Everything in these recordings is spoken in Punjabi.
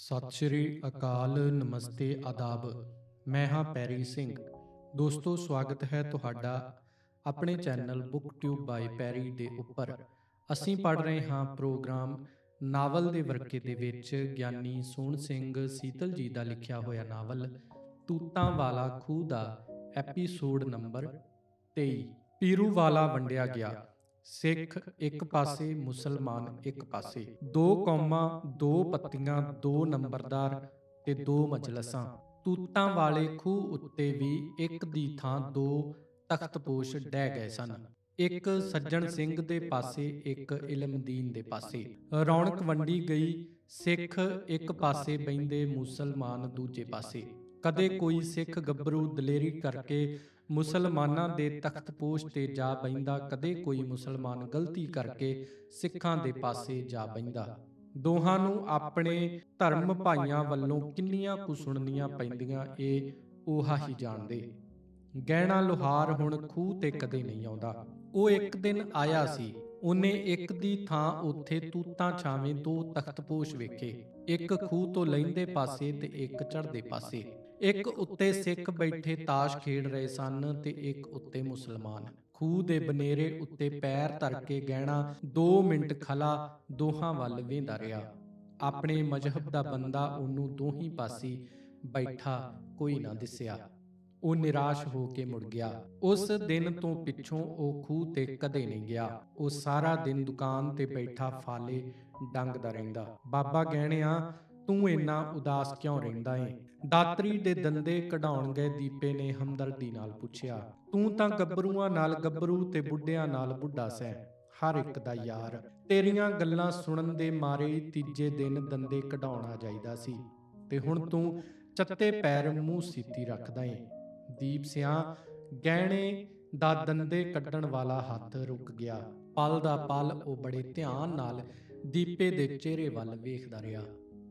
ਸਤਿ ਸ਼੍ਰੀ ਅਕਾਲ, ਨਮਸਤੇ, ਆਦਾਬ। ਮੈਂ ਹਾਂ ਪੈਰੀ ਸਿੰਘ। ਦੋਸਤੋ, ਸਵਾਗਤ ਹੈ ਤੁਹਾਡਾ ਆਪਣੇ ਚੈਨਲ ਬੁੱਕ ਟਿਊਬ ਬਾਈ ਪੈਰੀ ਦੇ ਉੱਪਰ। ਅਸੀਂ ਪੜ੍ਹ ਰਹੇ ਹਾਂ ਪ੍ਰੋਗਰਾਮ ਨਾਵਲ ਦੇ ਵਰਕੇ ਦੇ ਵਿੱਚ ਗਿਆਨੀ ਸੋਹਣ ਸਿੰਘ ਸੀਤਲ ਜੀ ਦਾ ਲਿਖਿਆ ਹੋਇਆ ਨਾਵਲ, ਤੂਤਾਂ ਵਾਲਾ ਖੂਹ ਦਾ ਐਪੀਸੋਡ ਨੰਬਰ 23 ਪੀਰੂ ਵਾਲਾ ਵੰਡਿਆ ਗਿਆ। ਸਿੱਖ ਇੱਕ ਪਾਸੇ ਮੁਸਲਮਾਨ ਇੱਕ ਪਾਸੇ। ਦੋ ਕੌਮਾਂ ਦੋ ਪੱਤੀਆਂ ਦੋ ਨੰਬਰਦਾਰ ਤੇ ਦੋ ਮਜਲਸਾਂ। ਤੂਤਾਂ ਵਾਲੇ ਖੂਹ ਉੱਤੇ ਵੀ ਇੱਕ ਦੀ ਥਾਂ ਦੋ ਤਖਤਪੋਸ਼ ਡਹਿ ਗਏ ਸਨ। ਇੱਕ ਸੱਜਣ ਸਿੰਘ ਦੇ ਪਾਸੇ ਇੱਕ ਇਲਮਦੀਨ ਦੇ ਪਾਸੇ। ਰੌਣਕ ਵੰਡੀ ਗਈ। ਸਿੱਖ ਇੱਕ ਪਾਸੇ ਬੈੰਦੇ ਮੁਸਲਮਾਨ ਦੂਜੇ ਪਾਸੇ। ਕਦੇ ਕੋਈ ਸਿੱਖ ਗੱਭਰੂ ਦਲੇਰੀ ਕਰਕੇ ਮੁਸਲਮਾਨਾਂ ਦੇ ਤਖਤਪੋਸ਼ ਤੇ ਜਾ ਬੈਂਦਾ ਕਦੇ ਕੋਈ ਮੁਸਲਮਾਨ ਗਲਤੀ ਕਰਕੇ ਸਿੱਖਾਂ ਦੇ ਪਾਸੇ ਜਾ ਬੈੰਦਾ ਦੋਹਾਂ ਨੂੰ ਆਪਣੇ ਧਰਮ ਭਾਈਆਂ ਵੱਲੋਂ ਕਿੰਨੀਆਂ ਕੁ ਸੁਣਨੀਆਂ ਪੈਂਦੀਆਂ, ਇਹ ਉਹਾ ਹੀ ਜਾਣਦੇ। ਗਹਿਣਾ ਲੋਹਾਰ ਹੁਣ ਖੂਹ ਤੇ ਕਦੇ ਨਹੀਂ ਆਉਂਦਾ। ਉਹ ਇੱਕ ਦਿਨ ਆਇਆ ਸੀ। ਉਹਨੇ ਇੱਕ ਦੀ ਥਾਂ ਉੱਥੇ ਤੂਤਾਂ ਛਾਵੇਂ ਦੋ ਤਖਤਪੋਸ਼ ਵੇਖੇ। ਇੱਕ ਖੂਹ ਤੋਂ ਲੈਂਦੇ ਪਾਸੇ ਤੇ ਇੱਕ ਚੜ੍ਹਦੇ ਪਾਸੇ। ਇੱਕ ਉੱਤੇ ਸਿੱਖ ਬੈਠੇ ਤਾਸ਼ ਖੇਡ ਰਹੇ ਸਨ ਤੇ ਇੱਕ ਉੱਤੇ ਮੁਸਲਮਾਨ। ਖੂਹ ਦੇ ਬਨੇਰੇ ਉੱਤੇ ਪੈਰ ਧਰ ਕੇ ਗਹਿਣਾ 2 ਮਿੰਟ ਖਲਾ ਦੋਹਾਂ ਵੱਲ ਵੇਂਦਾ ਰਿਹਾ। ਆਪਣੇ ਮਜਹਬ ਦਾ ਬੰਦਾ ਉਹਨੂੰ ਦੋਹੀਂ ਪਾਸੇ ਬੈਠਾ ਕੋਈ ਨਾ ਦਿਸਿਆ। ਉਹ ਨਿਰਾਸ਼ ਹੋ ਕੇ ਮੁੜ ਗਿਆ। ਉਸ ਦਿਨ ਤੋਂ ਪਿੱਛੋਂ ਉਹ ਖੂਹ ਤੇ ਕਦੇ ਨਹੀਂ ਗਿਆ। ਉਹ ਸਾਰਾ ਦਿਨ ਦੁਕਾਨ ਤੇ ਬੈਠਾ ਫਾਲੇ ਡੰਗਦਾ ਰਹਿੰਦਾ। ਬਾਬਾ ਗਹਿਣਿਆ ਤੂੰ ਇੰਨਾ ਉਦਾਸ ਕਿਉਂ ਰਹਿੰਦਾ ਏ? ਦਾਤਰੀ ਦੇ ਦੰਦੇ ਕਢਾਉਣ ਗਏ ਦੀਪੇ ਨੇ ਹਮਦਰਦੀ ਨਾਲ ਪੁੱਛਿਆ ਤੂੰ ਤਾਂ ਗੱਭਰੂਆਂ ਨਾਲ ਗੱਭਰੂ ਤੇ ਬੁੱਢਿਆਂ ਨਾਲ ਬੁੱਢਾ ਸੈਂ ਹਰ ਇੱਕ ਦਾ ਯਾਰ। ਤੇਰੀਆਂ ਗੱਲਾਂ ਸੁਣਨ ਦੇ ਮਾਰੇ ਤੀਜੇ ਦਿਨ ਦੰਦੇ ਕਢਾਉਣਾ ਜਾਈਦਾ ਸੀ। ਤੇ ਹੁਣ ਤੂੰ ਚੱਤੇ ਪੈਰ ਮੂੰਹ ਸੀਤੀ ਰੱਖਦਾ ਏ। ਦੀਪ ਸਿਆਂ ਗਹਿਣੇ ਦਾ ਦੰਦੇ ਕੱਢਣ ਵਾਲਾ ਹੱਥ ਰੁਕ ਗਿਆ। ਪਲ ਦਾ ਪਲ ਉਹ ਬੜੇ ਧਿਆਨ ਨਾਲ ਦੀਪੇ ਦੇ ਚਿਹਰੇ ਵੱਲ ਵੇਖਦਾ ਰਿਹਾ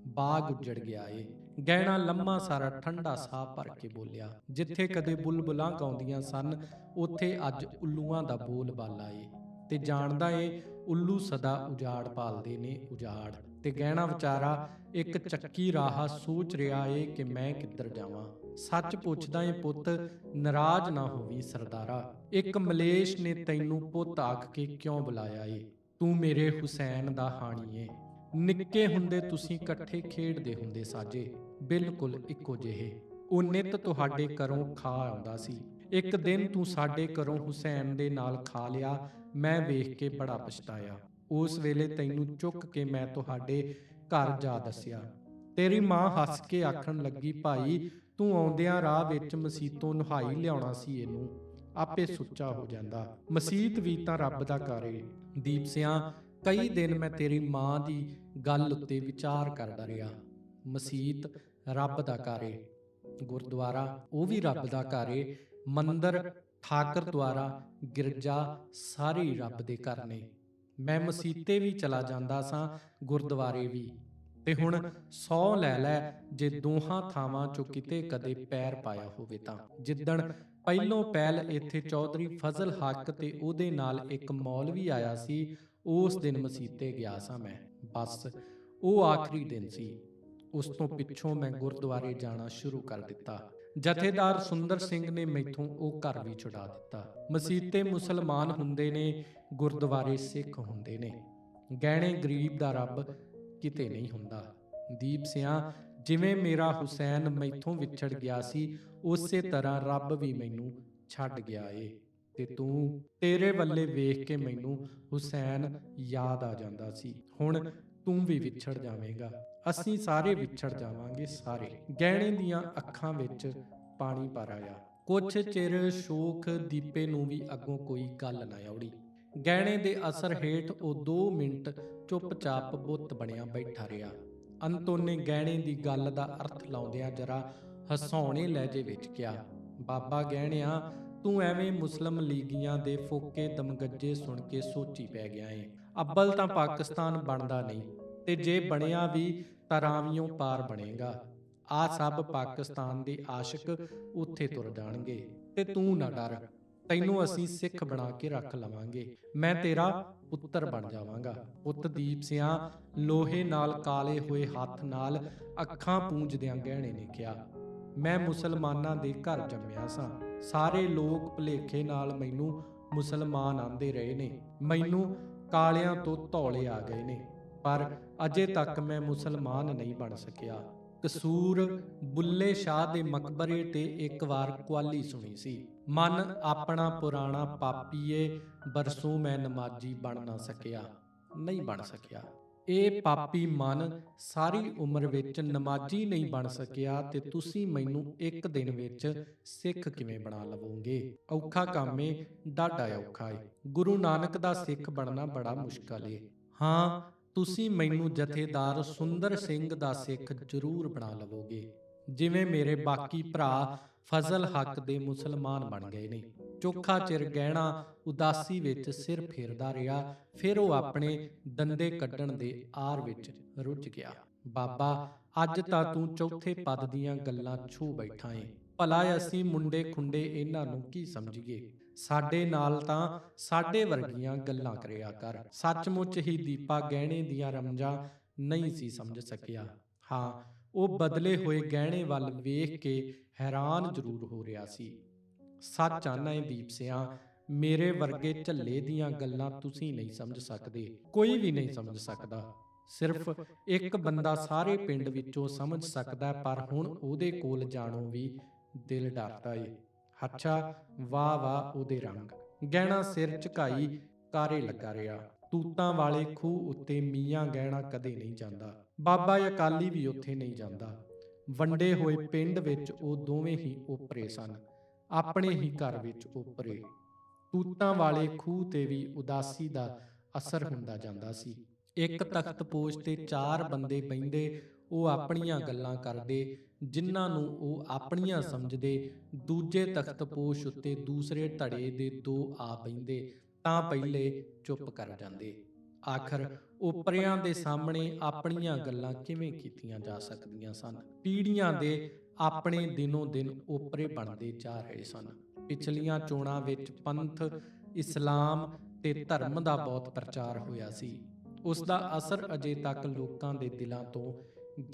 ਬਾਗ ਉੱਜੜ ਗਿਆ ਏ। ਗਹਿਣਾ ਲੰਮਾ ਸਾਰਾ ਠੰਡਾ ਸਾਹ ਭਰ ਕੇ ਬੋਲਿਆ। ਜਿੱਥੇ ਕਦੇ ਬੁਲਬੁਲਾਂ ਗਾਉਂਦੀਆਂ ਸਨ, ਉੱਥੇ ਅੱਜ ਉੱਲੂਆਂ ਦਾ ਬੋਲ ਬਾਲਾ ਏ। ਤੇ ਜਾਣਦਾ ਏ, ਉੱਲੂ ਸਦਾ ਉਜਾੜ ਪਾਲਦੇ ਨੇ ਉਜਾੜ। ਤੇ ਗਹਿਣਾ ਵਿਚਾਰਾ ਇੱਕ ਚੱਕੀ ਰਾਹ ਸੋਚ ਰਿਹਾ ਏ ਕਿ ਮੈਂ ਕਿੱਧਰ ਜਾਵਾਂ। ਸੱਚ ਪੁੱਛਦਾ ਏ ਪੁੱਤ, ਨਾਰਾਜ਼ ਨਾ ਹੋਵੀ ਸਰਦਾਰਾ। ਇੱਕ ਮਲੇਸ਼ ਨੇ ਤੈਨੂੰ ਪੁੱਤ ਆਖ ਕੇ ਕਿਉਂ ਬੁਲਾਇਆ ਏ? ਤੂੰ ਮੇਰੇ ਹੁਸੈਨ ਦਾ ਹਾਣੀ ਏ। ਨਿੱਕੇ ਹੁੰਦੇ ਤੁਸੀਂ ਇਕੱਠੇ ਖੇਡਦੇ ਹੁੰਦੇ ਸਾਜੇ। ਬਿਲਕੁਲ ਇੱਕੋ ਜਿਹੇ। ਉਹ ਨਿਤ ਤੁਹਾਡੇ ਘਰੋਂ ਖਾ ਆਉਂਦਾ ਸੀ। ਇੱਕ ਦਿਨ ਤੂੰ ਸਾਡੇ ਘਰੋਂ ਹੁਸੈਨ ਦੇ ਨਾਲ ਖਾ ਲਿਆ। ਮੈਂ ਵੇਖ ਕੇ ਬੜਾ ਪਛਤਾਇਆ। ਉਸ ਵੇਲੇ ਤੈਨੂੰ ਚੁੱਕ ਕੇ ਮੈਂ ਤੁਹਾਡੇ ਘਰ ਜਾ ਦੱਸਿਆ। ਤੇਰੀ ਮਾਂ ਹੱਸ ਕੇ ਆਖਣ ਲੱਗੀ, ਭਾਈ, ਤੂੰ ਆਉਂਦਿਆਂ ਰਾਹ ਵਿੱਚ ਮਸੀਤੋਂ ਨਹਾਈ ਲਿਆਉਣਾ ਸੀ ਇਹਨੂੰ। ਆਪੇ ਸੁੱਚਾ ਹੋ ਜਾਂਦਾ। ਮਸੀਤ ਵੀ ਤਾਂ ਰੱਬ ਦਾ ਘਰ ਏ। ਦੀਪ ਸਿਆਂ ਕਈ ਦਿਨ ਮੈਂ ਤੇਰੀ ਮਾਂ ਦੀ ਗੱਲ ਉੱਤੇ ਵਿਚਾਰ ਕਰਦਾ ਰਿਹਾ। ਮਸੀਤ ਰੱਬ ਦਾ ਘਰ ਏ। ਗੁਰਦੁਆਰਾ ਉਹ ਵੀ ਰੱਬ ਦਾ ਘਰ ਏ। ਮੰਦਰ ਠਾਕਰ ਦੁਆਰਾ ਗਿਰਜਾ ਸਾਰੇ ਰੱਬ ਦੇ ਘਰ ਨੇ। ਮੈਂ ਮਸੀਤੇ ਵੀ ਚਲਾ ਜਾਂਦਾ ਸਾਂ ਗੁਰਦੁਆਰੇ ਵੀ। ਤੇ ਹੁਣ ਸੌ ਲੈ ਲੈ ਜੇ ਦੋਹਾਂ ਥਾਵਾਂ ਚੋਂ ਕਿਤੇ ਕਦੇ ਪੈਰ ਪਾਇਆ ਹੋਵੇ ਤਾਂ। ਜਿੱਦਣ ਪਹਿਲੋਂ ਪਹਿਲ ਇੱਥੇ ਚੌਧਰੀ ਫਜ਼ਲ ਹੱਕ ਤੇ ਉਹਦੇ ਨਾਲ ਇੱਕ ਮੌਲਵੀ ਆਇਆ ਸੀ। ਉਸ ਦਿਨ ਮਸੀਤੇ ਗਿਆ ਸਾਂ ਮੈਂ। ਬਸ, ਉਹ ਆਖਰੀ ਦਿਨ ਸੀ। ਉਸ ਤੋਂ ਪਿੱਛੋਂ ਮੈਂ ਗੁਰਦੁਆਰੇ ਜਾਣਾ ਸ਼ੁਰੂ ਕਰ ਦਿੱਤਾ। ਜਥੇਦਾਰ ਸੁੰਦਰ ਸਿੰਘ ਨੇ ਮੈਥੋਂ ਉਹ ਘਰ ਵੀ ਛੁਡਾ ਦਿੱਤਾ। ਮਸੀਤੇ ਮੁਸਲਮਾਨ ਹੁੰਦੇ ਨੇ, ਗੁਰਦੁਆਰੇ ਸਿੱਖ ਹੁੰਦੇ ਨੇ। ਗਹਿਣੇ ਗਰੀਬ ਦਾ ਰੱਬ ਕਿਤੇ ਨਹੀਂ ਹੁੰਦਾ। ਦੀਪ ਸਿਆਂ, ਜਿਵੇਂ ਮੇਰਾ ਹੁਸੈਨ ਮੈਥੋਂ ਵਿਛੜ ਗਿਆ ਸੀ, ਉਸੇ ਤਰ੍ਹਾਂ ਰੱਬ ਵੀ ਮੈਨੂੰ ਛੱਡ ਗਿਆ ਏ। ਤੇ ਤੂੰ ਤੇਰੇ ਵੱਲੇ ਵੇਖ ਕੇ ਮੈਨੂੰ ਹੁਸੈਨ ਯਾਦ ਆ ਜਾਂਦਾ ਸੀ। ਹੁਣ ਤੂੰ ਵੀ ਵਿਛੜ ਜਾਵੇਂਗਾ। ਅਸੀਂ ਸਾਰੇ ਵਿਛੜ ਜਾਵਾਂਗੇ ਸਾਰੇ। ਗਹਿਣੇ ਦੀਆਂ ਅੱਖਾਂ ਵਿੱਚ ਪਾਣੀ ਭਰ ਆਇਆ। ਕੁਛ ਚਿਰ ਸ਼ੋਕ ਦੀਪੇ ਨੂੰ ਵੀ ਅੱਗੋਂ ਕੋਈ ਗੱਲ ਨਾ ਆਉੜੀ। ਗਹਿਣੇ ਦੇ ਅਸਰ ਹੇਠ ਉਹ 2 ਮਿੰਟ ਚੁੱਪਚਾਪ ਬੁੱਤ ਬਣਿਆ ਬੈਠਾ ਰਿਹਾ। ਅੰਤੋਂ ਨੇ ਗਹਿਣੇ ਦੀ ਗੱਲ ਦਾ ਅਰਥ ਲਾਉਂਦਿਆਂ ਜਰਾ ਹਸਾਉਣੇ ਲਹਿਜੇ ਵਿੱਚ ਕਿਹਾ, ਬਾਬਾ ਗਹਿਣਿਆ ਤੂੰ ਐਵੇਂ ਮੁਸਲਮ ਲੀਗੀਆਂ ਦੇ ਫੋਕੇ ਦਮਗੱਜੇ ਸੁਣ ਕੇ ਸੋਚੀ ਪੈ ਗਿਆ ਏ। ਅੱਬਲ ਤਾਂ ਪਾਕਿਸਤਾਨ ਬਣਦਾ ਨਹੀਂ, ਤੇ ਜੇ ਬਣਿਆ ਵੀ ਤਾਂ ਪਾਰ ਬਣੇਗਾ। ਆ ਸਭ ਪਾਕਿਸਤਾਨ ਦੇ ਆਸ਼ਿਕ ਉੱਥੇ ਤੁਰ ਜਾਣਗੇ, ਤੇ ਤੂੰ ਨਾ ਡਰ। ਤੈਨੂੰ ਅਸੀਂ ਸਿੱਖ ਬਣਾ ਕੇ ਰੱਖ ਲਵਾਂਗੇ। ਮੈਂ ਤੇਰਾ ਪੁੱਤਰ ਬਣ ਜਾਵਾਂਗਾ। ਪੁੱਤ ਦੀਪ ਸਿਆਂ, ਲੋਹੇ ਨਾਲ ਕਾਲੇ ਹੋਏ ਹੱਥ ਨਾਲ ਅੱਖਾਂ ਪੂੰਝਦਿਆਂ ਗਹਿਣੇ ਨੇ ਕਿਹਾ। ਮੈਂ ਮੁਸਲਮਾਨਾਂ ਦੇ ਘਰ ਜੰਮਿਆ ਸਾਂ। ਸਾਰੇ ਲੋਕ ਭੁਲੇਖੇ ਨਾਲ ਮੈਨੂੰ ਮੁਸਲਮਾਨ ਆਂਦੇ ਰਹੇ ਨੇ। ਮੈਨੂੰ ਕਾਲਿਆਂ ਤੋਂ ਧੌਲੇ ਆ ਗਏ ਨੇ। ਪਰ ਅਜੇ ਤੱਕ ਮੈਂ ਮੁਸਲਮਾਨ ਨਹੀਂ ਬਣ ਸਕਿਆ। ਕਸੂਰ ਬੁੱਲੇ ਸ਼ਾਹ ਦੇ ਮਕਬਰੇ ਤੇ ਇੱਕ ਵਾਰ ਕੁਆਲੀ ਸੁਣੀ ਸੀ। ਮਨ ਆਪਣਾ ਪੁਰਾਣਾ ਪਾਪੀਏ, ਬਰਸੋਂ ਮੈਂ ਨਮਾਜ਼ੀ ਬਣ ਨਾ ਸਕਿਆ। ਨਹੀਂ ਬਣ ਸਕਿਆ। ਇਹ ਪਾਪੀ ਮਨ ਸਾਰੀ ਉਮਰ ਵਿੱਚ ਨਮਾਜ਼ੀ ਨਹੀਂ ਬਣ ਸਕਿਆ ਤੇ ਤੁਸੀਂ ਮੈਨੂੰ ਇੱਕ ਦਿਨ ਵਿੱਚ ਸਿੱਖ ਕਿਵੇਂ ਬਣਾ ਲਵੋਗੇ? ਔਖਾ ਕੰਮ ਏ, ਡਾਢਾ ਔਖਾ ਏ। ਗੁਰੂ ਨਾਨਕ ਦਾ ਸਿੱਖ ਬਣਨਾ ਬੜਾ ਮੁਸ਼ਕਲ ਏ। ਹਾਂ, ਤੁਸੀਂ ਮੈਨੂੰ ਜਥੇਦਾਰ ਸੁੰਦਰ ਸਿੰਘ ਦਾ ਸਿੱਖ ਜ਼ਰੂਰ ਬਣਾ ਲਵੋਗੇ। ਜਿਵੇਂ ਮੇਰੇ ਬਾਕੀ ਭਰਾ ਫਜ਼ਲ ਹੱਕ ਦੇ ਮੁਸਲਮਾਨ ਬਣ ਗਏ ਨੇ। ਚੋਖਾ ਚਿਰ ਗਹਿਣਾ ਉਦਾਸੀ ਵਿੱਚ ਸਿਰ ਫੇਰਦਾ ਰਿਹਾ ਫਿਰ ਉਹ ਆਪਣੇ ਦੰਦੇ ਕੱਢਣ ਦੇ ਆਰ ਵਿੱਚ ਰੁੱਝ ਗਿਆ। ਬਾਬਾ ਅੱਜ ਤਾਂ ਤੂੰ ਚੌਥੇ ਪਦ ਦੀਆਂ ਗੱਲਾਂ ਛੂ ਬੈਠਾ ਏ। ਭਲਾ ਅਸੀਂ ਮੁੰਡੇ ਖੁੰਡੇ ਇਹਨਾਂ ਨੂੰ ਕੀ ਸਮਝੀਏ? ਸਾਡੇ ਨਾਲ ਤਾਂ ਸਾਡੇ ਵਰਗੀਆਂ ਗੱਲਾਂ ਕਰਿਆ ਕਰ। ਸੱਚਮੁੱਚ ਹੀ ਦੀਪਾ ਗਹਿਣੇ ਦੀਆਂ ਰਮਜਾਂ ਨਹੀਂ ਸੀ ਸਮਝ ਸਕਿਆ। ਹਾਂ ਉਹ ਬਦਲੇ ਹੋਏ ਗਹਿਣੇ ਵੱਲ ਵੇਖ ਕੇ ਹੈਰਾਨ ਜ਼ਰੂਰ ਹੋ ਰਿਹਾ ਸੀ। ਸੱਚ ਆਨਾ ਹੈ ਦੀਪ ਸਿਆਂ ਮੇਰੇ ਵਰਗੇ ਝੱਲੇ ਦੀਆਂ ਗੱਲਾਂ ਤੁਸੀਂ ਨਹੀਂ ਸਮਝ ਸਕਦੇ। ਕੋਈ ਵੀ ਨਹੀਂ ਸਮਝ ਸਕਦਾ। ਸਿਰਫ ਇੱਕ ਬੰਦਾ ਸਾਰੇ ਪਿੰਡ ਵਿੱਚੋਂ ਸਮਝ ਸਕਦਾ ਪਰ ਹੁਣ ਉਹਦੇ ਕੋਲ ਜਾਣੋਂ ਵੀ ਦਿਲ ਡਰਦਾ ਏ। ਹੱਛਾ ਵਾਹ ਵਾਹ ਉਹਦੇ ਰੰਗ। ਗਹਿਣਾ ਸਿਰ ਝੁਕਾਈ ਕਾਰੇ ਲੱਗਾ ਰਿਹਾ। ਤੂਤਾਂ ਵਾਲੇ ਖੂਹ ਉੱਤੇ ਮੀਆਂ ਗਹਿਣਾ ਕਦੇ ਨਹੀਂ ਜਾਂਦਾ ਬਾਬਾ ਅਕਾਲੀ ਵੀ ਉੱਥੇ ਨਹੀਂ ਜਾਂਦਾ। ਵੰਡੇ ਹੋਏ ਪਿੰਡ ਵਿੱਚ ਉਹ ਦੋਵੇਂ ਹੀ ਓਪਰੇ ਸਨ। ਆਪਣੇ ਹੀ ਘਰ ਵਿੱਚ ਓਪਰੇ ਤੂਤਾਂ ਵਾਲੇ ਖੂਹ ਤੇ ਵੀ ਉਦਾਸੀ ਦਾ ਅਸਰ ਹੁੰਦਾ ਜਾਂਦਾ ਸੀ। ਇੱਕ ਤਖਤ ਪੋਸ਼ ਤੇ ਚਾਰ ਬੰਦੇ ਬੈੰਦੇ ਉਹ ਆਪਣੀਆਂ ਗੱਲਾਂ ਕਰਦੇ, ਜਿਨ੍ਹਾਂ ਨੂੰ ਉਹ ਆਪਣੀਆਂ ਸਮਝਦੇ। ਦੂਜੇ ਤਖਤ ਪੋਸ਼ ਉੱਤੇ ਦੂਸਰੇ ਧੜੇ ਦੇ ਦੋ ਆ ਬੈੰਦੇ ਤਾਂ ਪਹਿਲੇ ਚੁੱਪ ਕਰ ਜਾਂਦੇ। ਆਖਰ ਉਪਰਿਆਂ ਦੇ ਸਾਹਮਣੇ ਆਪਣੀਆਂ ਗੱਲਾਂ ਕਿਵੇਂ ਕੀਤੀਆਂ ਜਾ ਸਕਦੀਆਂ ਸਨ? ਪੀੜ੍ਹੀਆਂ ਦੇ ਆਪਣੇ ਦਿਨੋਂ ਦਿਨ ਉਪਰੇ ਬਣਦੇ ਜਾ ਰਹੇ ਸਨ। ਪਿਛਲੀਆਂ ਚੋਣਾਂ ਵਿੱਚ ਪੰਥ, ਇਸਲਾਮ ਤੇ ਧਰਮ ਦਾ ਬਹੁਤ ਪ੍ਰਚਾਰ ਹੋਇਆ ਸੀ। ਉਸ ਦਾ ਅਸਰ ਅਜੇ ਤੱਕ ਲੋਕਾਂ ਦੇ ਦਿਲਾਂ ਤੋਂ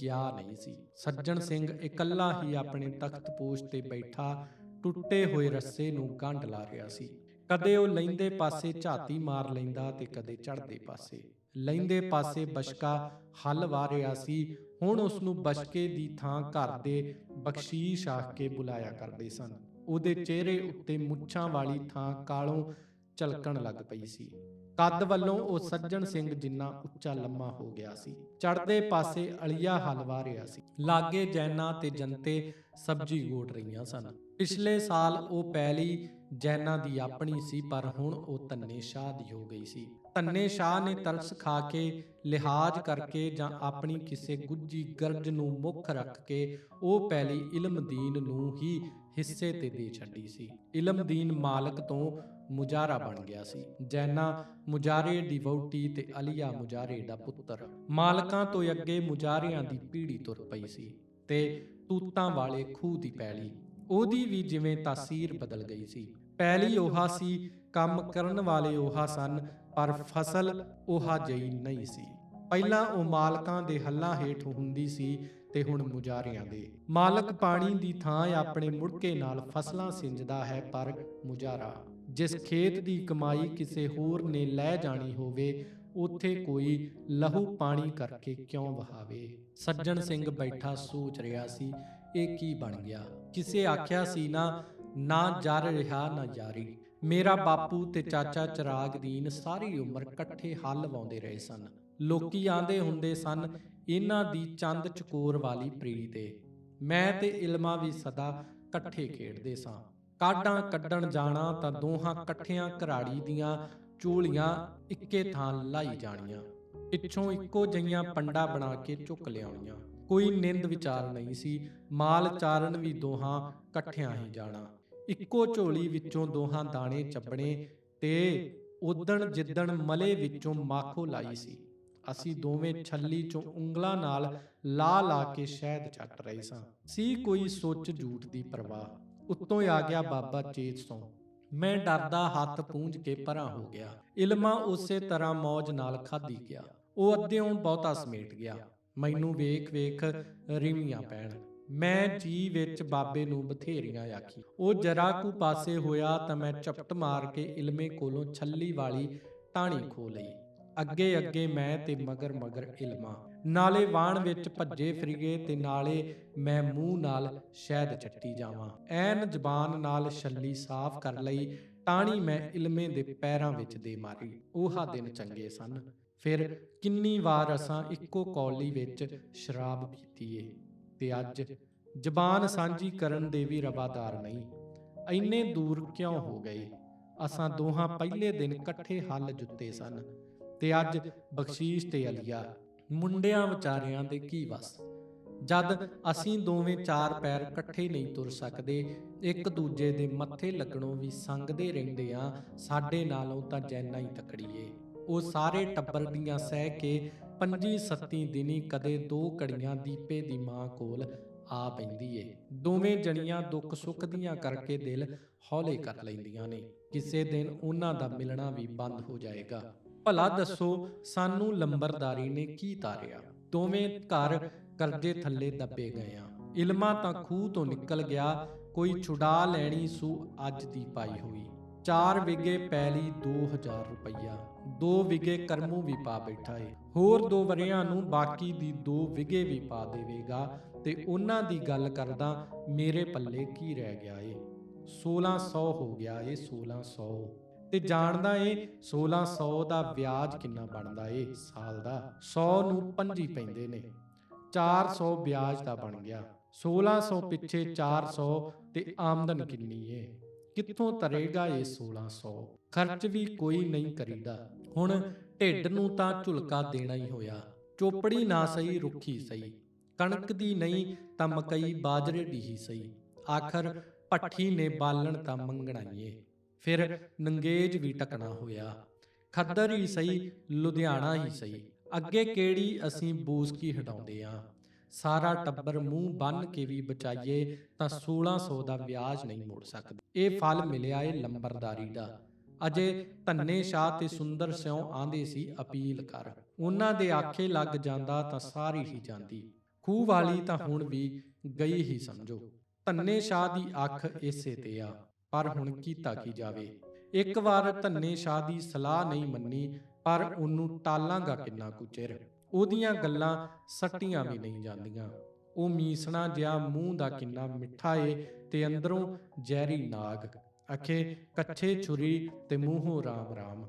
ਗਿਆ ਨਹੀਂ ਸੀ। ਸੱਜਣ ਸਿੰਘ ਇਕੱਲਾ ਹੀ ਆਪਣੇ ਤਖਤ ਪੋਸ਼ ਤੇ ਬੈਠਾ, ਟੁੱਟੇ ਹੋਏ ਰੱਸੇ ਨੂੰ ਗੰਢ ਲਾ ਰਿਹਾ ਸੀ। ਕਦੇ ਉਹ ਲੈਂਦੇ ਪਾਸੇ ਝਾਤੀ ਮਾਰ ਲੈਂਦਾ ਤੇ ਕਦੇ ਚੜ੍ਹਦੇ ਪਾਸੇ। ਲੈਂਦੇ ਪਾਸੇ ਬਸ਼ਕਾ ਹੱਲ ਵਾਰਿਆ ਸੀ। ਹੁਣ ਉਸ ਨੂੰ ਬਸ਼ਕੇ ਦੀ ਥਾਂ ਘਰ ਦੇ ਬਖਸ਼ੀਸ਼ ਆਖ ਕੇ ਬੁਲਾਇਆ ਕਰਦੇ ਸਨ। ਉਹਦੇ ਚਿਹਰੇ ਉੱਤੇ ਮੁੱਛਾਂ ਵਾਲੀ ਥਾਂ ਕਾਲੋਂ ਚਲਕਣ ਲੱਗ ਪਈ ਸੀ। ਕੱਦ ਵੱਲੋਂ ਉਹ ਸੱਜਣ ਸਿੰਘ ਜਿੰਨਾ ਉੱਚਾ ਲੰਮਾ ਹੋ ਗਿਆ ਸੀ। ਚੜਦੇ ਪਾਸੇ ਅਲੀਆ ਹਲਵਾ ਰਿਹਾ ਸੀ। ਲਾਗੇ ਜੈਨਾ ਤੇ ਜੰਤੇ ਸਬਜੀ ਗੋੜ ਰਹੀਆਂ ਸਨ। ਪਿਛਲੇ ਸਾਲ ਉਹ ਪਹਿਲੀ ਜੈਨਾ ਦੀ ਆਪਣੀ ਸੀ, ਪਰ ਹੁਣ ਉਹ ਤੰਨੇ ਸ਼ਾਹ ਦੀ ਹੋ ਗਈ ਸੀ। ਤੰਨੇ ਸ਼ਾਹ ਨੇ ਤਰਸ ਖਾ ਕੇ ਲਿਹਾਜ਼ ਕਰਕੇ ਜਾਂ ਆਪਣੀ ਕਿਸੇ ਗੁੱਜੀ ਗਰਜ ਨੂੰ ਮੁੱਖ ਰੱਖ ਕੇ ਉਹ ਪਹਿਲੀ ਇਲਮਦੀਨ ਨੂੰ ਹੀ ਹਿੱਸੇ ਤੇ ਦੇ ਛੱਡੀ ਸੀ। ਇਲਮਦੀਨ ਮਾਲਕ ਤੋਂ ਮੁਜਾਰਾ ਬਣ ਗਿਆ ਸੀ। ਜੈਨਾ ਮੁਜਾਰੇ ਦੀ ਵਹੁਟੀ ਤੇ ਅਲੀਆ ਮੁਜਾਰੇ ਦਾ ਪੁੱਤਰ। ਮਾਲਕਾਂ ਤੋਂ ਅੱਗੇ ਮੁਜਾਰਿਆਂ ਦੀ ਪੀੜੀ ਤੁਰ ਪਈ ਸੀ ਤੇ ਤੂਤਾਂ ਵਾਲੇ ਖੂਹ ਦੀ ਪੈਲੀ। ਉਹਦੀ ਵੀ ਜਿਵੇਂ ਤਾਸੀਰ ਬਦਲ ਗਈ ਸੀ। ਪਹਿਲੀ ਓਹਾ ਸੀ, ਕੰਮ ਕਰਨ ਵਾਲੇ ਓਹਾ ਸਨ, ਪਰ ਫਸਲ ਓਹਾ ਜਈ ਨਹੀਂ ਸੀ। ਪਹਿਲਾਂ ਉਹ ਮਾਲਕਾਂ ਦੇ ਹੱਲਾਂ ਹੇਠ ਹੁੰਦੀ ਸੀ ਤੇ ਹੁਣ ਮੁਜਾਰਿਆਂ ਦੇ। ਮਾਲਕ ਪਾਣੀ ਦੀ ਥਾਂ ਆਪਣੇ ਮੁੜਕੇ ਨਾਲ ਫਸਲਾਂ ਸਿੰਜਦਾ ਹੈ ਪਰ ਮੁਜਾਰਾ। ਜਿਸ ਖੇਤ ਦੀ ਕਮਾਈ ਕਿਸੇ ਹੋਰ ਨੇ ਲੈ ਜਾਣੀ ਹੋਵੇ, ਉਥੇ ਕੋਈ ਲਹੂ ਪਾਣੀ ਕਰਕੇ ਕਿਉਂ ਵਹਾਵੇ? ਸੱਜਣ ਸਿੰਘ ਬੈਠਾ ਸੋਚ ਰਿਹਾ ਸੀ ਇਹ ਕੀ ਬਣ ਗਿਆ? ਕਿਸੇ ਆਖਿਆ ਸੀ ਨਾ ਨਾ ਜਰ ਰਿਹਾ, ਨਾ ਯਾਰੀ ਮੇਰਾ ਬਾਪੂ ਤੇ ਚਾਚਾ ਚਿਰਾਗ ਦੀਨ ਸਾਰੀ ਉਮਰ ਇਕੱਠੇ ਹੱਲ ਵਾਉਂਦੇ ਰਹੇ ਸਨ। ਲੋਕੀ ਆਂਦੇ ਹੁੰਦੇ ਸਨ, ਇਹਨਾਂ ਦੀ ਚੰਦ ਚਕੋਰ ਵਾਲੀ ਪ੍ਰੀਤ ਤੇ ਮੈਂ ਤੇ ਇਲਮਾ ਵੀ ਸਦਾ ਇਕੱਠੇ ਖੇਡਦੇ ਸਾਂ। ਕਾਢਾਂ ਕੱਢਣ ਜਾਣਾ ਤਾਂ ਦੋਹਾਂ ਇਕੱਠਿਆਂ ਘਰਾੜੀ ਦੀਆਂ ਚੂਲੀਆਂ ਇੱਕੇ ਥਾਂ ਲਾਈ ਜਾਣੀਆਂ। ਪਿੱਛੋਂ ਇੱਕੋ ਜਈਆਂ ਪੰਡਾ ਬਣਾ ਕੇ ਚੁੱਕ ਲਿਆਉਣੀਆਂ। ਕੋਈ ਨਿੰਦ ਵਿਚਾਰ ਨਹੀਂ ਸੀ। ਮਾਲ ਚਾਰਨ ਵੀ ਦੋਹਾਂ ਇਕੱਠਿਆਂ ਹੀ ਜਾਣਾ। ਇੱਕੋ ਝੋਲੀ ਵਿੱਚੋਂ ਦੋਹਾਂ ਦਾਣੇ ਚੱਬਣੇ ਤੇ ਉਦਣ ਜਿੱਦਣ ਮਲੇ ਵਿੱਚੋਂ ਮਾਖੋ ਲਾਈ ਸੀ। ਅਸੀਂ ਦੋਵੇਂ ਛੱਲੀ ਚੋਂ ਉਂਗਲਾਂ ਨਾਲ ਲਾ ਲਾ ਕੇ ਸ਼ਹਿਦ ਚੱਟ ਰਹੇ ਸਾਂ। ਸੀ। ਕੋਈ ਸੋਚ ਝੂਠ ਦੀ ਪਰਵਾਹ। ਉੱਤੋਂ ਆ ਗਿਆ ਬਾਬਾ ਚੇਤ ਤੋਂ ਮੈਂ ਡਰਦਾ ਹੱਥ ਪੂੰਝ ਕੇ ਪਰਾਂ ਹੋ ਗਿਆ। ਇਲਮਾ ਉਸੇ ਤਰ੍ਹਾਂ ਮੌਜ ਨਾਲ ਖਾਧੀ ਗਿਆ। ਉਹ ਅੱਧਿਓਂ ਬਹੁਤਾ ਸਮੇਟ ਗਿਆ ਮੈਨੂੰ ਵੇਖ ਵੇਖ ਰਿਮੀਆਂ ਪੈਣ। ਮੈਂ ਜੀ ਵਿੱਚ ਬਾਬੇ ਨੂੰ ਬਥੇਰੀਆਂ ਆਖੀ। ਉਹ ਜਰਾ ਕੁ ਪਾਸੇ ਹੋਇਆ ਤਾਂ ਮੈਂ ਚਪਟ ਮਾਰ ਕੇ ਇਲਮੇ ਕੋਲੋਂ ਛੱਲੀ ਵਾਲੀ ਟਾਣੀ ਖੋ ਲਈ। ਅੱਗੇ ਅੱਗੇ ਮੈਂ ਤੇ ਮਗਰ ਮਗਰ ਇਲਮਾ। ਨਾਲੇ ਵਾਣ ਵਿੱਚ ਭੱਜੇ ਫਿਰੀਏ ਤੇ ਨਾਲੇ ਮੈਂ ਮੂੰਹ ਨਾਲ ਸ਼ਹਿਦ ਚੱਟੀ ਜਾਵਾਂ। ਐਨ ਜ਼ਬਾਨ ਨਾਲ ਛੱਲੀ ਸਾਫ਼ ਕਰ ਲਈ ਟਾਣੀ ਮੈਂ ਇਲਮੇ ਦੇ ਪੈਰਾਂ ਵਿੱਚ ਦੇ ਮਾਰੀ। ਉਹਾ ਦਿਨ ਚੰਗੇ ਸਨ। ਫਿਰ ਕਿੰਨੀ ਵਾਰ ਅਸਾਂ ਇੱਕੋ ਕੌਲੀ ਵਿੱਚ ਸ਼ਰਾਬ ਪੀਤੀ ਏ ਤੇ ਅੱਜ ਜ਼ਬਾਨ ਸਾਂਝੀ ਕਰਨ ਦੇ ਵੀ ਰਵਾਦਾਰ ਨਹੀਂ। ਇੰਨੇ ਦੂਰ ਕਿਉਂ ਹੋ ਗਏ? ਅਸਾਂ ਦੋਹਾਂ ਪਹਿਲੇ ਦਿਨ ਇਕੱਠੇ ਹੱਲ ਜੁੱਤੇ ਸਨ। ਤੇ ਅੱਜ ਬਖਸ਼ੀਸ਼ ਤੇ ਅਲੀਆ, ਮੁੰਡਿਆਂ ਵਿਚਾਰਿਆਂ ਦੇ ਕੀ ਵਸ? ਜਦ ਅਸੀਂ ਦੋਵੇਂ ਚਾਰ ਪੈਰ ਇਕੱਠੇ ਨਹੀਂ ਤੁਰ ਸਕਦੇ, ਇੱਕ ਦੂਜੇ ਦੇ ਮੱਥੇ ਲੱਗਣੋਂ ਵੀ ਸੰਗਦੇ ਰਹਿੰਦੇ ਆ ਸਾਡੇ ਨਾਲੋਂ ਤਾਂ ਜੈਨਾ ਹੀ ਤਕੜੀਏ। ਉਹ ਸਾਰੇ ਟੱਬਰ ਦੀਆਂ ਸਹਿ ਕੇ ਪੰਜੀ ਸੱਤੀ ਦਿਨੀ ਕਦੇ ਦੋ ਕੜੀਆਂ ਦੀਪੇ ਦੀ ਮਾਂ ਕੋਲ ਆ ਪੈਂਦੀ ਏ। ਦੋਵੇਂ ਜਣੀਆਂ ਦੁੱਖ ਸੁੱਖ ਦੀਆਂ ਕਰਕੇ ਦਿਲ ਹੌਲੇ ਕਰ ਲੈਂਦੀਆਂ ਨੇ। ਕਿਸੇ ਦਿਨ ਉਹਨਾਂ ਦਾ ਮਿਲਣਾ ਵੀ ਬੰਦ ਹੋ ਜਾਏਗਾ। ਭਲਾ ਦੱਸੋ, ਸਾਨੂੰ ਲੰਬਰਦਾਰੀ ਨੇ ਕੀ ਤਾਰਿਆ? ਦੋਵੇਂ ਘਰ ਕਰਜ਼ੇ ਥੱਲੇ ਦੱਬੇ ਗਏ ਆ। ਇਲਮਾ ਤਾਂ ਖੂਹ ਤੋਂ ਨਿਕਲ ਗਿਆ, ਕੋਈ ਛੁਡਾ ਲੈਣੀ ਸੂ ਅੱਜ ਦੀ ਪਾਈ ਹੋਈ। 4 ਵਿਗੇ ਪੈਲੀ 2000 ਰੁਪਈਆ 2 ਵਿਗੇ ਕਰਮੂ ਵੀ ਪਾ ਬੈਠਾ ਏ। ਹੋਰ ਦੋ ਵਰਿਆਂ ਨੂੰ ਬਾਕੀ ਦੀ 2 ਵਿਗੇ ਵੀ ਪਾ ਦੇਵੇਗਾ। ਤੇ ਉਹਨਾਂ ਦੀ ਗੱਲ ਕਰਦਾ, ਮੇਰੇ ਪੱਲੇ ਕੀ ਰਹਿ ਗਿਆ ਏ? 1600 ਹੋ ਗਿਆ ਏ 1600 ਤੇ ਜਾਣਦਾ ਏ 1600 ਦਾ ਵਿਆਜ ਕਿੰਨਾ ਬਣਦਾ ਏ? ਸਾਲ ਦਾ। 100 ਨੂੰ ਪੰਜੀ ਪੈਂਦੇ ਨੇ। 400 ਵਿਆਜ ਦਾ ਬਣ ਗਿਆ। 1600 ਪਿੱਛੇ 400 ਤੇ ਆਮਦਨ ਕਿੰਨੀ ਏ? ਕਿੱਥੋਂ ਤਰੇਗਾ ਇਹ 1600 ਖਰਚ ਵੀ ਕੋਈ ਨਹੀਂ ਕਰੀਦਾ। ਹੁਣ ਢਿੱਡ ਨੂੰ ਤਾਂ ਝੁਲਕਾ ਦੇਣਾ ਹੀ ਹੋਇਆ। ਚੋਪੜੀ ਨਾ ਸਹੀ ਰੁੱਖੀ ਸਹੀ। ਕਣਕ ਦੀ ਨਹੀਂ ਤਾਂ ਮਕਈ ਬਾਜਰੇ ਦੀ ਹੀ ਸਹੀ। ਆਖਰ ਪੱਠੀ ਨੇ ਬਾਲਣ ਤਾਂ ਮੰਗਣਾਈਏ ਫਿਰ ਨੰਗੇਜ ਵੀ ਟਕਣਾ ਹੋਇਆ। ਖੱਦਰ ਹੀ ਸਹੀ ਲੁਧਿਆਣਾ ਹੀ ਸਹੀ। ਅੱਗੇ ਕਿਹੜੀ ਅਸੀਂ ਬੂਸਕੀ ਹਟਾਉਂਦੇ ਆ? ਸਾਰਾ ਟੱਬਰ ਮੂੰਹ ਬੰਨ ਕੇ ਵੀ ਬਚਾਈਏ ਤਾਂ 1600 ਦਾ ਵਿਆਜ ਨਹੀਂ ਮੋੜ ਸਕਦੇ। ਇਹ ਫਲ ਮਿਲਿਆ ਏ ਲੰਬਰਦਾਰੀ ਦਾ। ਅਜੇ ਧੰਨੇ ਸ਼ਾਹ ਤੇ ਸੁੰਦਰ ਸਿਉ ਆਂਦੇ ਸੀ ਅਪੀਲ ਕਰ। ਉਹਨਾਂ ਦੇ ਆਖੇ ਲੱਗ ਜਾਂਦਾ ਤਾਂ ਸਾਰੀ ਹੀ ਜਾਂਦੀ। ਖੂਹ ਵਾਲੀ ਤਾਂ ਹੁਣ ਵੀ ਗਈ ਹੀ ਸਮਝੋ। ਧੰਨੇ ਸ਼ਾਹ ਦੀ ਅੱਖ ਇਸੇ ਤੇ ਆ। ਪਰ ਹੁਣ ਕੀਤਾ ਕੀ ਜਾਵੇ? ਇੱਕ ਵਾਰ ਧੰਨੇ ਸ਼ਾਹ ਦੀ ਸਲਾਹ ਨਹੀਂ ਮੰਨੀ ਪਰ ਉਹਨੂੰ ਟਾਲਾਂਗਾ ਕਿੰਨਾ ਕੁ ਚਿਰ ਉਹਦੀਆਂ ਗੱਲਾਂ ਸੱਟੀਆਂ ਵੀ ਨਹੀਂ ਜਾਂਦੀਆਂ। ਉਹ ਮੀਸਣਾ ਜਿਹਾ ਮੂੰਹ ਦਾ ਕਿੰਨਾ ਮਿੱਠਾ ਏ ਤੇ ਅੰਦਰੋਂ ਜ਼ਹਿਰੀ ਨਾਗ। ਅਖੇ ਕੱਛੇ ਛੁਰੀ ਤੇ ਮੂੰਹੋਂ ਰਾਮ ਰਾਮ।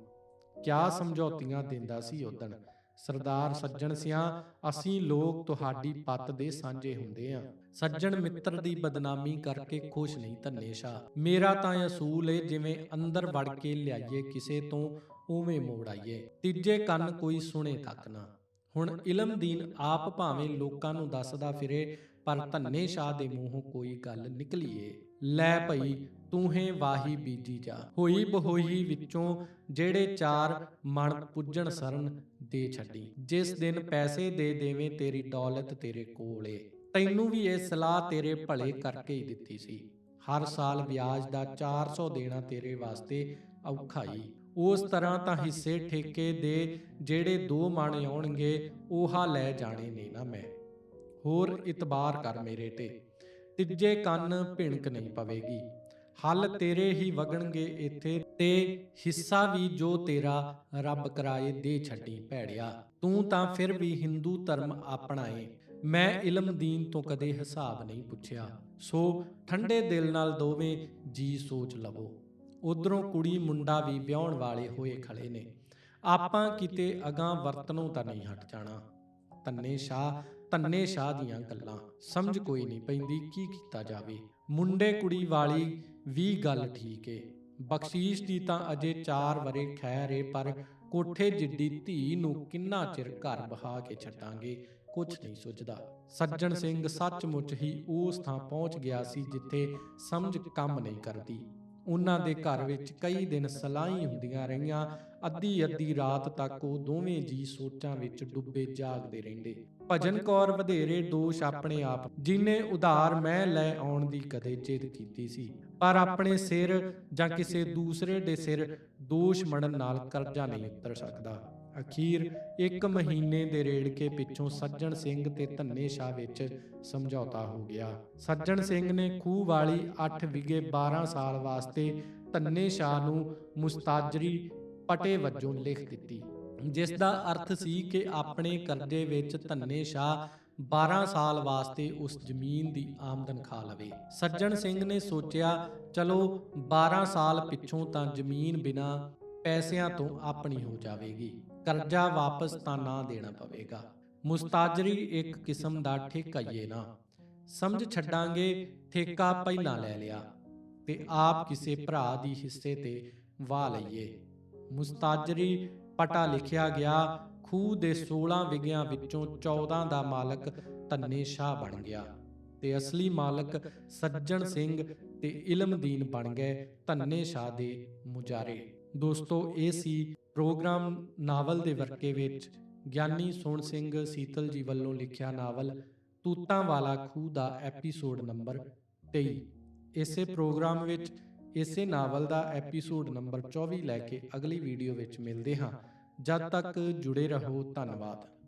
ਕਿਆ ਸਮਝੌਤੀਆਂ ਦਿੰਦਾ ਸੀ ਉਦਣ ਸਰਦਾਰ ਸੱਜਣ ਸਿਆਂ ਅਸੀਂ ਲੋਕ ਤੁਹਾਡੀ ਪੱਤ ਦੇ ਸਾਂਝੇ ਹੁੰਦੇ ਆ। ਸੱਜਣ ਮਿੱਤਰ ਦੀ ਬਦਨਾਮੀ ਕਰਕੇ ਖੁਸ਼ ਨਹੀਂ ਧੰਨੇਸ਼ਾ ਮੇਰਾ ਤਾਂ ਅਸੂਲ ਏ ਜਿਵੇਂ ਅੰਦਰ ਵੜ ਕੇ ਲਿਆਈਏ ਕਿਸੇ ਤੋਂ ਉਵੇਂ ਮੋੜ ਆਈਏ ਤੀਜੇ ਕੰਨ ਕੋਈ ਸੁਣੇ ਤੱਕ ਨਾ। ਹੁਣ ਇਲਮ ਦੀਨ ਆਪ ਭਾਵੇਂ ਲੋਕਾਂ ਨੂੰ ਦੱਸਦਾ ਫਿਰੇ, ਪਰ ਧੰਨੇ ਸ਼ਾਹ ਦੇ ਮੂੰਹੋਂ ਕੋਈ ਗੱਲ ਨਿਕਲੀਏ। ਲੈ ਭਈ, ਤੂੰ ਹੈ ਵਾਹੀ ਬੀਜੀ ਜਾ। ਹੋਈ ਬਹੋਈ ਵਿੱਚੋਂ ਜਿਹੜੇ ਚਾਰ ਮਣ ਪੁੱਜਣ ਸਰਨ ਦੇ ਛੱਡੀ। ਜਿਸ ਦਿਨ ਪੈਸੇ ਦੇ ਦੇਵੇਂ ਤੇਰੀ ਦੌਲਤ ਤੇਰੇ ਕੋਲੇ। ਤੈਨੂੰ ਵੀ ਇਹ ਸਲਾਹ ਤੇਰੇ ਭਲੇ ਕਰਕੇ ਹੀ ਦਿੱਤੀ ਸੀ। ਹਰ ਸਾਲ ਵਿਆਜ ਦਾ 400 ਦੇਣਾ ਤੇਰੇ ਵਾਸਤੇ ਔਖਾ ਹੀ ਉਸ ਤਰ੍ਹਾਂ ਤਾਂ ਹਿੱਸੇ ਠੇਕੇ ਦੇ ਜਿਹੜੇ ਦੋ ਮਣ ਆਉਣਗੇ ਉਹਾ ਲੈ ਜਾਣੇ ਨੇ ਨਾ ਮੈਂ। ਹੋਰ ਇਤਬਾਰ ਕਰ ਮੇਰੇ ਤੇ। ਤੀਜੇ ਕੰਨ ਭਿਣਕ ਨਹੀਂ ਪਵੇਗੀ। ਹੱਲ ਤੇਰੇ ਹੀ ਵਗਣਗੇ ਇੱਥੇ ਤੇ ਹਿੱਸਾ ਵੀ ਜੋ ਤੇਰਾ ਰੱਬ ਕਰਾਏ ਦੇ ਛੱਡੀ ਭੈੜਿਆ। ਤੂੰ ਤਾਂ ਫਿਰ ਵੀ ਹਿੰਦੂ ਧਰਮ ਆਪਣਾ ਏ ਮੈਂ ਇਲਮ ਦੀਨ ਤੋਂ ਕਦੇ ਹਿਸਾਬ ਨਹੀਂ ਪੁੱਛਿਆ। ਸੋ ਠੰਡੇ ਦਿਲ ਨਾਲ ਦੋਵੇਂ ਜੀ ਸੋਚ ਲਵੋ। ਉਧਰੋਂ ਕੁੜੀ ਮੁੰਡਾ ਵੀ ਵਿਆਹਣ ਵਾਲੇ ਹੋਏ ਖੜੇ ਨੇ। ਆਪਾਂ ਕਿਤੇ ਅਗਾਂ ਵਰਤਨੋਂ ਤਾਂ ਨਹੀਂ ਹਟ ਜਾਣਾ। ਤੰਨੇ ਸ਼ਾਹ ਤੰਨੇ ਸ਼ਾਹ ਦੀਆਂ ਗੱਲਾਂ। ਸਮਝ ਕੋਈ ਨਹੀਂ ਪੈਂਦੀ ਕੀ ਕੀਤਾ ਜਾਵੇ। ਮੁੰਡੇ ਕੁੜੀ ਵਾਲੀ ਵੀ ਗੱਲ ਠੀਕ ਏ। ਬਖਸ਼ੀਸ਼ ਦੀ ਤਾਂ ਅਜੇ 4 ਵਰੇ ਖੈਰ ਏ, ਪਰ ਕੋਠੇ ਜਿੱਡੀ ਧੀ ਨੂੰ ਕਿੰਨਾ ਚਿਰ ਘਰ ਬਹਾ ਕੇ ਛੱਡਾਂਗੇ ਕੁਝ ਨਹੀਂ ਸੁਝਦਾ। ਸੱਜਣ ਸਿੰਘ ਸੱਚਮੁੱਚ ਹੀ ਉਸ ਥਾਂ ਪਹੁੰਚ ਗਿਆ ਸੀ ਜਿੱਥੇ ਸਮਝ ਕੰਮ ਨਹੀਂ ਕਰਦੀ। ਉਹਨਾਂ ਦੇ ਘਰ ਵਿੱਚ ਕਈ ਦਿਨ ਸਲਾਈ ਹੁੰਦੀਆਂ ਰਹੀਆਂ। ਅੱਧੀ ਅੱਧੀ ਰਾਤ ਤੱਕ ਉਹ ਦੋਵੇਂ ਜੀ ਸੋਚਾਂ ਵਿੱਚ ਡੁੱਬੇ ਜਾਗਦੇ ਰਹਿੰਦੇ। ਭਜਨ ਕੌਰ ਵਧੇਰੇ ਦੋਸ਼ ਆਪਣੇ ਆਪ ਜਿਨੇ ਉਧਾਰ ਮੈਂ ਲੈ ਆਉਣ ਦੀ ਕਦੇ ਜਿੱਦ ਕੀਤੀ ਸੀ। ਪਰ ਆਪਣੇ ਸਿਰ ਜਾਂ ਕਿਸੇ ਦੂਸਰੇ ਦੇ ਸਿਰ ਦੋਸ਼ ਮੜਨ ਨਾਲ ਕਰਜ਼ਾ ਨਹੀਂ ਉਤਰ ਸਕਦਾ। ਅਖੀਰ ਇੱਕ ਮਹੀਨੇ ਦੇ ਰੇੜਕੇ ਪਿੱਛੋਂ ਸੱਜਣ ਸਿੰਘ ਤੇ ਧੰਨੇ ਸ਼ਾਹ ਵਿੱਚ ਸਮਝੌਤਾ ਹੋ ਗਿਆ। ਸੱਜਣ ਸਿੰਘ ਨੇ ਖੂਹ ਵਾਲੀ 8 ਵਿਗੇ 12 ਸਾਲ ਵਾਸਤੇ ਧੰਨੇ ਸ਼ਾਹ ਨੂੰ ਮੁਸਤਾਜਰੀ ਪਟੇ ਵਜੋਂ ਲਿਖ ਦਿੱਤੀ। ਜਿਸ ਦਾ ਅਰਥ ਸੀ ਕਿ ਆਪਣੇ ਕਰਜ਼ੇ ਵਿੱਚ ਧੰਨੇ ਸ਼ਾਹ 12 ਸਾਲ ਵਾਸਤੇ ਉਸ ਜ਼ਮੀਨ ਦੀ ਆਮਦਨ ਖਾ ਲਵੇ। ਸੱਜਣ ਸਿੰਘ ਨੇ ਸੋਚਿਆ, ਚਲੋ 12 ਸਾਲ ਪਿੱਛੋਂ ਤਾਂ ਜ਼ਮੀਨ ਬਿਨਾ ਪੈਸਿਆਂ ਤੋਂ ਆਪਣੀ ਹੋ ਜਾਵੇਗੀ। ਕਰਜ਼ਾ ਵਾਪਸ ਤਾਂ ਨਾ ਦੇਣਾ ਪਵੇਗਾ। ਮੁਸਤਾਜਰੀ ਇੱਕ ਕਿਸਮ ਦਾ ਠੇਕਾ ਹੀ ਨਾ। ਸਮਝ ਛੱਡਾਂਗੇ, ਠੇਕਾ ਪਹਿਲਾਂ ਲੈ ਲਿਆ ਤੇ ਆਪ ਕਿਸੇ ਭਰਾ ਦੀ ਹਿੱਸੇ ਤੇ ਵਾ ਲਈਏ। ਮੁਸਤਾਜਰੀ ਪਟਾ ਲਿਖਿਆ ਗਿਆ, ਖੂਹ ਦੇ 16 ਵਿਗਿਆਂ ਵਿੱਚੋਂ 14 ਦਾ ਮਾਲਕ ਧੰਨੇ ਸ਼ਾਹ ਬਣ ਗਿਆ ਤੇ ਅਸਲੀ ਮਾਲਕ ਸੱਜਣ ਸਿੰਘ ਤੇ ਇਲਮਦੀਨ ਬਣ ਗਏ ਧੰਨੇ ਸ਼ਾਹ ਦੇ ਮੁਜਾਰੇ। ਦੋਸਤੋ, ਇਹ ਸੀ ਪ੍ਰੋਗਰਾਮ ਨਾਵਲ ਦੇ ਵਰਕੇ ਵਿੱਚ ਗਿਆਨੀ ਸੋਹਣ ਸਿੰਘ ਸੀਤਲ ਜੀ ਵੱਲੋਂ ਲਿਖਿਆ ਨਾਵਲ ਤੂਤਾਂ ਵਾਲਾ ਖੂਹ ਦਾ ਐਪੀਸੋਡ ਨੰਬਰ 23 ਇਸੇ ਪ੍ਰੋਗਰਾਮ ਵਿੱਚ ਇਸੇ ਨਾਵਲ ਦਾ ਐਪੀਸੋਡ ਨੰਬਰ 24 ਲੈ ਕੇ ਅਗਲੀ ਵੀਡੀਓ ਵਿੱਚ ਮਿਲਦੇ ਹਾਂ। ਜਦ ਤੱਕ ਜੁੜੇ ਰਹੋ, ਧੰਨਵਾਦ।